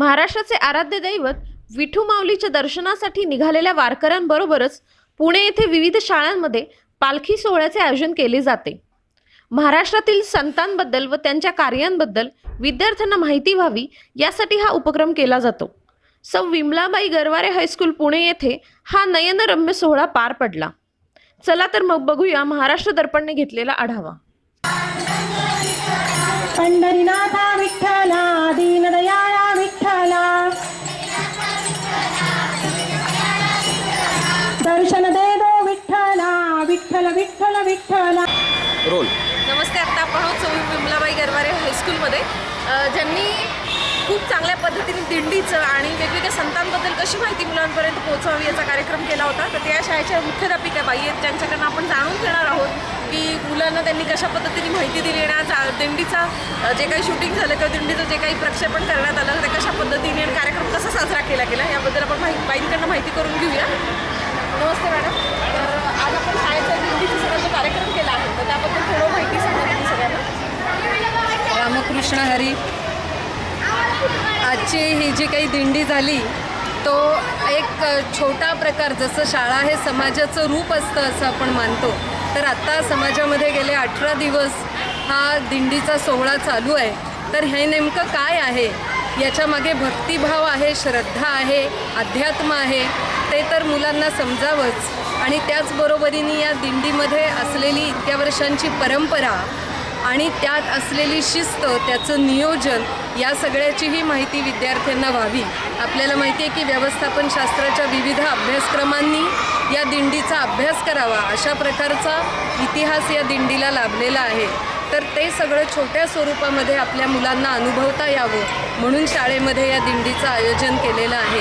महाराष्ट्राचे आराध्य दैवत विठू माऊलीच्या दर्शनासाठी निघालेल्या वारकऱ्यांबरोबरच पुणे येथे विविध शाळांमध्ये पालखी सोहळ्याचे आयोजन केले जाते. महाराष्ट्रातील संतांबद्दल व त्यांच्या कार्यांबद्दल विद्यार्थ्यांना माहिती व्हावी यासाठी हा उपक्रम केला जातो. सौ. विमलाबाई गरवारे हायस्कूल पुणे येथे हा नयनरम्य सोहळा पार पडला. चला तर मग बघूया महाराष्ट्र दर्पणने घेतलेला आढावा. पंढरीनाथा विठ्ठला. विठ्ठल. रोल. नमस्ते आत्ता आपण आहोत चौवी विमलाबाई गरवारे हायस्कूलमध्ये ज्यांनी खूप चांगल्या पद्धतीने दिंडीचं आणि वेगवेगळ्या संतांबद्दल कशी माहिती मुलांपर्यंत पोहोचावी याचा कार्यक्रम केला होता तर त्या शाळेच्या मुख्याध्यापिका बाई आहेत त्यांच्याकडनं आपण जाणून घेणार आहोत की मुलांना त्यांनी कशा पद्धतीने माहिती दिली आणि दिंडीचा जे काही शूटिंग झालं किंवा दिंडीचं जे काही प्रक्षेपण करण्यात आलं ते कशा पद्धतीने आणि कार्यक्रम कसा साजरा केला गेला याबद्दल आपण माहिती बाईंकडनं माहिती करून घेऊया. नमस्ते मॅडम. तर आज आपण सगळा जो कार्यक्रम केला आहे तर त्याबद्दल थोडं माहिती सांगा तुम्ही सगळ्यांना. रामकृष्ण हरी. आजची ही जी काही दिंडी झाली तो एक छोटा प्रकार जसं शाळा हे समाजाचं रूप असतं असं आपण मानतो तर आत्ता समाजामध्ये गेले अठरा दिवस हा दिंडीचा सोहळा चालू आहे. तर हे नेमकं काय आहे? याच्यामागे भक्तिभाव आहे श्रद्धा आहे अध्यात्म आहे ते तर मुलांना समजावंच. आणि त्याचबरोबरीने या दिंडीमध्ये असलेली इतक्या वर्षांची परंपरा आणि त्यात असलेली शिस्त त्याचं नियोजन या सगळ्याचीही माहिती विद्यार्थ्यांना व्हावी. आपल्याला माहिती आहे की व्यवस्थापन शास्त्राच्या विविध अभ्यासक्रमांनी या दिंडीचा अभ्यास करावा अशा प्रकारचा इतिहास या दिंडीला लाभलेला आहे. तर ते सगळं छोट्या स्वरूपामध्ये आपल्या मुलांना अनुभवता यावं म्हणून शाळेमध्ये या दिंडीचं आयोजन केलेलं आहे.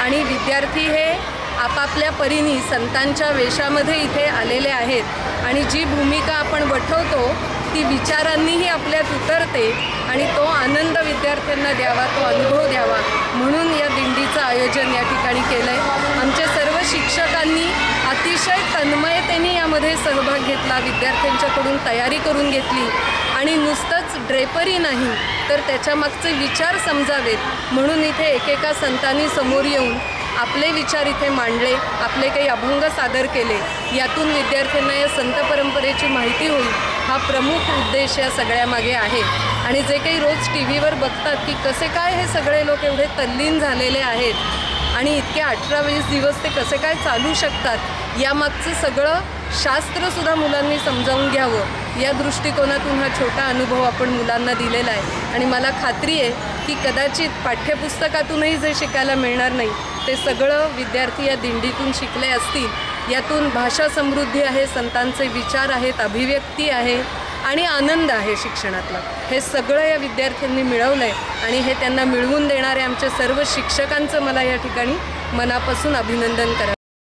आणि विद्यार्थी हे आपापल्या परीने संतांच्या वेशामध्ये इथे आलेले आहेत. आणि जी भूमिका आपण वठवतो ती विचारांनीही आपल्यात उतरते आणि तो आनंद विद्यार्थ्यांना द्यावा तो अनुभव द्यावा म्हणून या दिंडीचं आयोजन या ठिकाणी केलं आहे आमच्या सर्व शिक्षकांनी अतिशय तन्मयतेने यामध्ये सहभाग घेतला विद्यार्थ्यांच्याकडून तयारी करून घेतली. आणि नुसतंच ड्रेपरी नाही तर त्याच्यामागचे विचार समजावेत म्हणून इथे एकेका संतांनी समोर येऊन आपले विचार इथे मांडले आपले काही अभंग सादर केले यातून विद्यार्थ्यांना या संत परंपरेची माहिती होईल हा प्रमुख उद्देश या सगळ्यामागे आहे. आणि जे काही रोज टी व्हीवर बघतात की कसे काय हे सगळे लोक एवढे तल्लीन झालेले आहेत आणि इतके अठरा वीस दिवस ते कसे काय चालू शकतात यामागचं सगळं शास्त्रसुद्धा मुलांनी समजावून घ्यावं. या दृष्टिकोनातून हा छोटा अनुभव आपण मुलांना दिलेला आहे. आणि मला खात्री आहे की कदाचित पाठ्यपुस्तकातूनही जे शिकायला मिळणार नाही ते सगळं विद्यार्थी या दिंडीतून शिकले असतील. यातून भाषा समृद्धी आहे संतांचे विचार आहेत अभिव्यक्ती आहे आणि आनंद आहे शिक्षणातला. हे सगळं या विद्यार्थ्यांनी मिळवलं आहे आणि हे त्यांना मिळवून देणारे आमच्या सर्व शिक्षकांचं मला या ठिकाणी मनापासून अभिनंदन करा